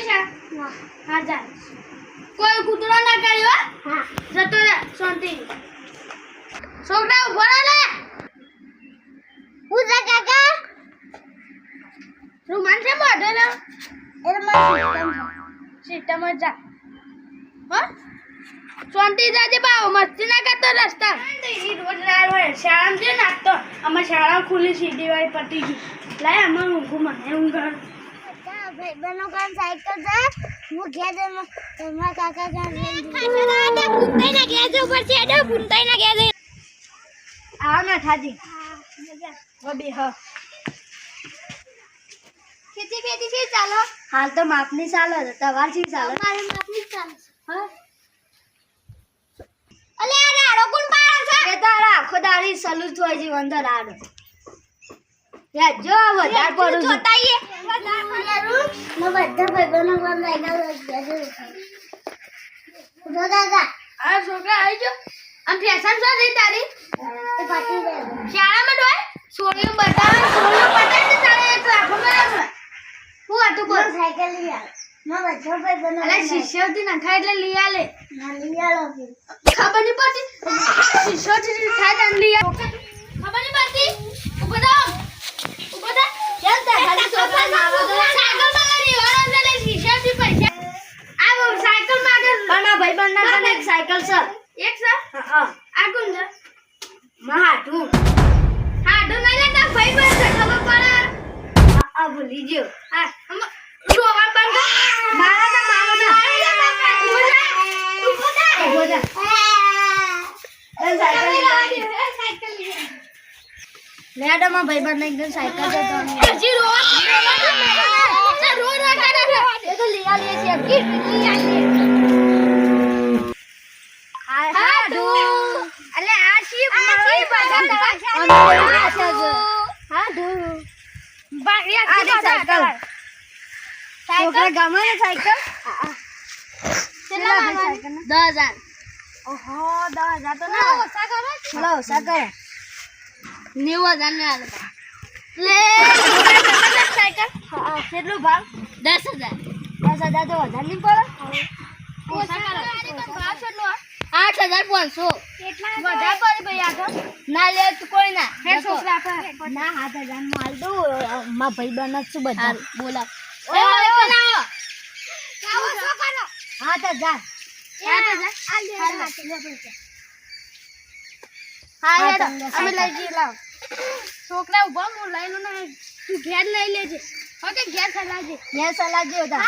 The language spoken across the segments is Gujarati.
છે? ના. કોઈ કૂતરો ના કર્યો હા? જતો રે શાંતિ. છોકરા ઊભો રહો પૂજા કાકા. રૂમાન છે મોઢે લે સિસ્ટમ જ જા. હા? શાંતિ જાજે બાવ મસ્તી ના કરતો રસ્તા. રોજ હોય શાળામાં જે નાખતો અમાર શાળા ખુલ્લી સીધી વાળી પતી ગઈ. લાય અમારું ઊંઘું મને ઊંઘ બનો કામ સાયકલ છે. હું ઘેર જઈને મારા કાકા કામ પૂંતાઈ ના ગયા ઉપર છે અડે પૂંતાઈ ના ગયા આવ ના થાજી. વબી હ. ખેતી બેતી છે ચાલો. હાલ તો માપની ચાલો છે તમારથી ચાલો મારે માપની ચાલો હા. અલે આ રાડો કોણ પાડે છે? એ તારા આખો દાડી સલુ થોય જી અંદર આડો યાર જો વધારે પડું છું. જોતાઈએ બધા ભાઈ બનો કામ સાયકલ દાદા આ છોકરા આવી ગયો આમ ફેશન શું થઈ તારી એ પાછી બે શાળામાં ડોય સોળીઓ બતાવે સોળીઓ બતાવે તો તારે એક લાખો માં હું હતું બોલ સાયકલ લઈ આવે બધા ભાઈ બનો અલે શિષ્યવતી નખાય એટલે લઈ આલે લઈ આલો ખબર નહીં પડતી. શિષ્યવતી થાય તને લઈ આલે ખબર નહીં પડતી ઊભો થાવ ઊભો થા કેમ તા ખાલી છોકરા ના આવો તો સાયકલમાં લઈ વાળો ને લે શિષ્યવતી પૈસા આ બહુ સાયકલમાં બના ભાઈ બના કને એક સાયકલ છે એક છે હા આ કોણ છે માહાટું હાડું નહીં લેતા ભાઈ બન ખબર પડે? આ- આ ભૂલી ગયો. હા રોવા બંધ મારા તો મારો તો. ઊભો થા. ઊભો થા. ઊભો થા. સાયકલ લઈ આવી. ભાઈ બંધ એકદમ સાયકલ જતો હજી રોવા રો રો કરે. એ તો લઈ આલીએ છીએ. અબકી લઈ આલીએ હા હા અલે નેવું હજાર સાયકલ કેટલું ભાવ દસ હજાર. દસ હજાર તો વધારે નહીં પડે. હજાર પાંચસો. વધારે પડે ભાઈ આગળ ના લે કોઈ ના. હે છોકરા ના હાથ હજારમાં હાલ દઉં. મા ભાઈ બન જ છું બધા. બોલા હાથ હજાર. હા હેડો અમે લઈ જઈએ લાવ. છોકરા ઊભા હું લઈ લઉં ને. તું ઘેર લઈ લેજે. ઓકે ઘેર સલાજે ઘેર સલાજે હતા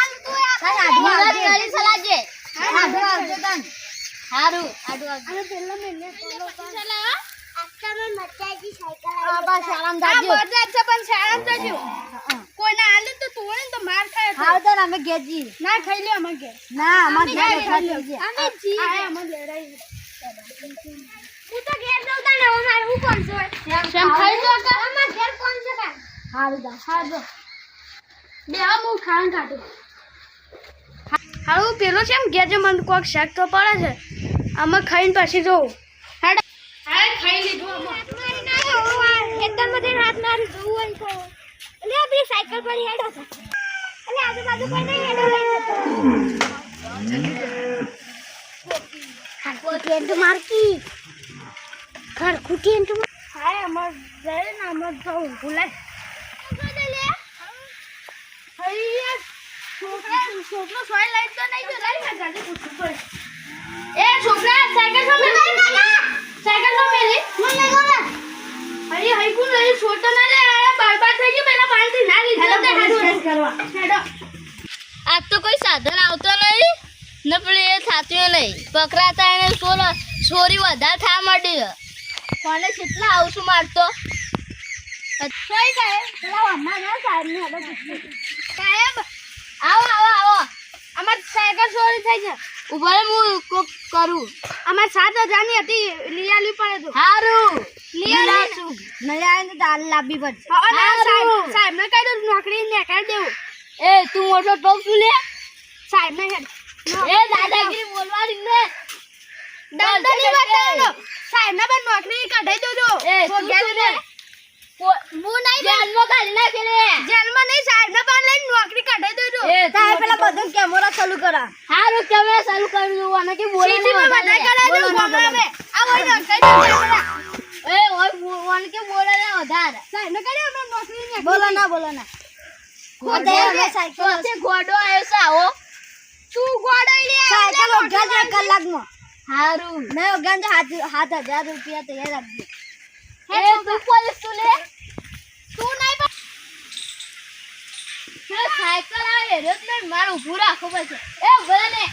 તાર આડું આવજે ઘરે સલાજે આડું આવજે તન હારું. આડું આડું પેલા મહિને ફોલો કર આખા મેં મચાજી સાયકલ આ બસ આરામ જાજો આ બધા છે પણ શાળામાં જાજો કોઈ ના આલે તો તોડે તો માર ખાય હાલ તો અમે ગેજી. ના ખાઈ લે અમે ગે ના અમે ઘેર ખાઈ લે અમે જી. આ અમે લેરાઈ હું તો ઘેર જઉં તા ને અમાર હું કોણ છું શેમ ખાઈ લો કે અમાર ઘેર કોણ છે કા હારું દા હારું બે આ હું ખાણ કાઢું. હારું પેલો છે એમ ગેજે મને કોક શેક તો પડે છે. આમાં ખાઈને પછી જોઉં. હેડ. ખાઈ લીધું એકદમ બધે રાત ના જોવું હોય તો. એટલે આપણી સાયકલ પર હેડો એટલે આજુબાજુ કોઈ નહીં હેડો લઈ જતો એન્ટુ મારકી. ઘર ખૂટી એન્ટુ હાય અમાર જાય ને અમાર તો ભૂલાય. છોકરો સોય લાઈટ તો નહીં જો લાઈ ના જાજે પૂછવું પડે એ છોકરા સાયકલ તો મેલી સાયકલ તો મેલી મને ગોળા અરે હઈ કોણ છોટો ના લે આ બરબાદ થઈ ગયો પેલા પાણીથી ના લીધો તે હાડું કરવા. હેડો. આજ તો કોઈ સાધન આવતો નહીં ને પેલી એ થાતું નહીં. પકડાતા એને સોર સોરી વધારે થવા મળી કોને કેટલા આવશું મારતો? પેલા અમ્મા ના સાહેબ ને હેડો સાહેબ આવો આવો આવો. અમાર સાયકલ ચોરી થઈ છે. ઊભા રહો, હું કોક કરું. અમાર સાત હજારની હતી લઈ આલી પડે તો હારું લઈ છું. નહીં આવે તો દાલ લાવવી પડશે સાહેબ હારું. સાહેબ ને કહી દઉં નોકરી ને કરી દેવું. એ તું મોટો ટોપ છું લે સાહેબ ને હેડ એ દાદાગીરી બોલવાની ને? દંડની બતાવો સાહેબ ને પણ નોકરી કાઢી દો એ શું લે હું નહીં જેલમાં કાઢી નાખે લે જેલમાં નહીં સાહેબને પણ લઈને નોકરી કાઢી દેજો એ સાહેબ પેલા બધું કેમેરા ચાલુ કરા. હારું કેમેરા ચાલુ કરી દઉં. અને કે બોલે સીટીમાં બધા કરાવી બોલો. દઉં ના, ગામડામાં. આ હોય ને, દઉં કેમેરા. એ ઓય બોલે કે બોલે ને વધારે. સાહેબને કહી દઉં અમારે નોકરી નહીં બોલો ના બોલો ના. ગોડો અમે સાયકલ ગોડો આવ્યો છે તું ગોડાઈ લે? સાયકલ કલાકમાં. હારું. મેં ઓગા હાથ હાથ હજાર રૂપિયા તૈયાર રાખજો એ તું પોલીસ તું લે તું નહીં પણ સાયકલ આવે રોજ નહીં મારું ઊભું ખબર છે. એ બોલે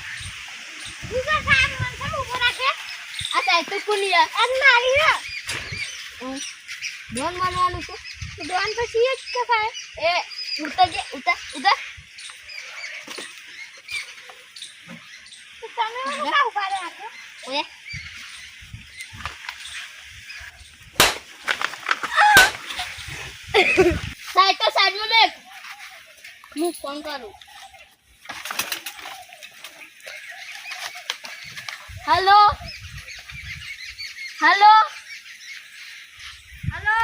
બીજા સાહેબ મને કેમ ઊભો રાખે? આ સાયકલ કોની આ મારી છે. ડોન મારવાનું છે. ડોન પછી એ જ કે સાહેબ? એ ઉતર જે ઉતર ઉતર તમે મને કાં ઊભા રાખો? ઓય. સાયકલ સાઈડમાં બેક હું ફોન કરું. હેલો હેલો હેલો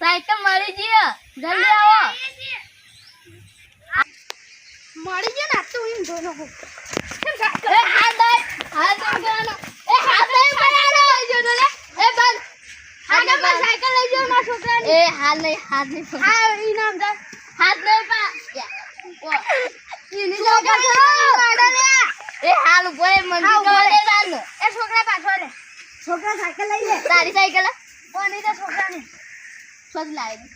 સાઈડ તો મળી ગઈ જલ્દી આવો. મળી ગયો ને આ તો હું જોનો હું કેમ સાહેબ એ હાથ દઈ હાથ દઈ કરવાનો એ હાથ દઈ કરવાનો લઈ જો લે એ બંધ આગળમાં સાયકલ લઈ જાઓ મારા છોકરાને એ હાથ નહીં હાથ નહીં. હા ઇનામ દે હાથ નહીં પા એની છોકરા કાઢો લે એ હાલ એ મંદિર હા, ઉપર. કરે તારનો. એ છોકરા પાછો લે છોકરા સાયકલ લઈ લે. તારી સાયકલ? કોની તે છોકરાને. શોધ લાવી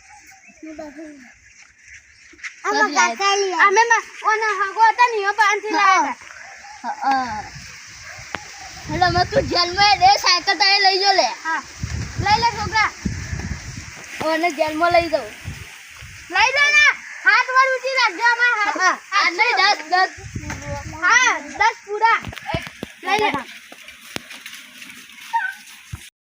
આમાં કાકા લઈ આવ. અમે માં ઓના હગો હતા ને એ પાનથી લાવ્યા હતા. હેલો મેં તું જેલમાં દે સાયકલ તારે લઈ જો લે. હા. લઈ લે છોકરા. અને જેલમાં લઈ દઉં લઈ જાઉં ને. હાથ વાર ઊંચી રાખજો અમારા હાથ નહીં દસ દસ. હા દસ પૂરા. લઈ લે.